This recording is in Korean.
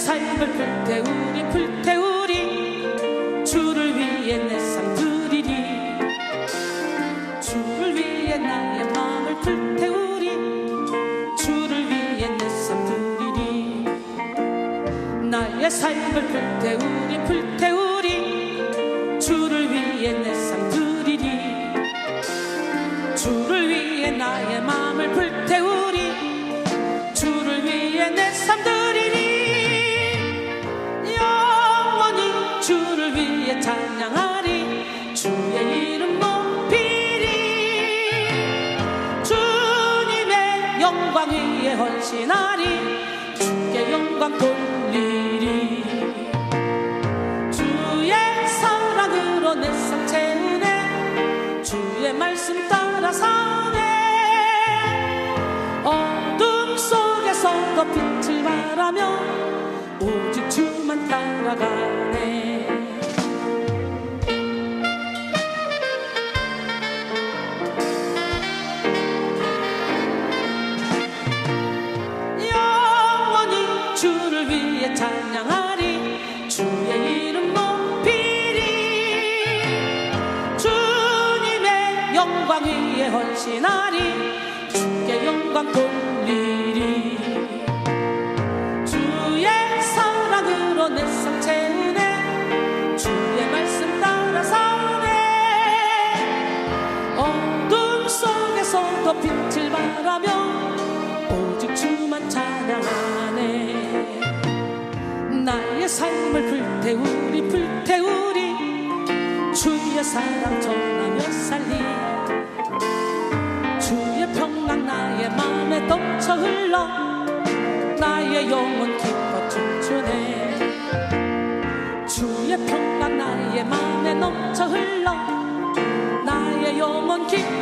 삶을 불태우리 불태우리. 주를 위해 내 삶 드리리. 주를 위해 나의 마음을 불태우리. 주를 위해 내 삶 드리리. 나의 삶을 불태우리 불태우리. 주를 위해 내 삶 드리리. 주를 위해 나의 마음을 불태우리 찬양하리. 주의 이름 높이리. 주님의 영광 위에 헌신하리. 주께 영광 돌리리. 주의 사랑으로 내 삶 채우네. 주의 말씀 따라 사네. 어둠 속에서도 빛을 발하며 오직 주만 따라가네 찬양하리. 주의 이름 높이리. 주님의 영광 위에 헌신하리. 주께 영광 돌리리. 주의 사랑으로 내 삶 채우네. 주의 말씀 따라 사네. 어둠 속에서도 빛을 발하며 삶을 불태우리 불태우리. 주의 사랑 전하며 살리. 주의 평강 나의 마음에 넘쳐 흘러. 나의 영혼 기뻐 춤추네. 주의 평강 나의 마음에 넘쳐 흘러. 나의 영혼 기뻐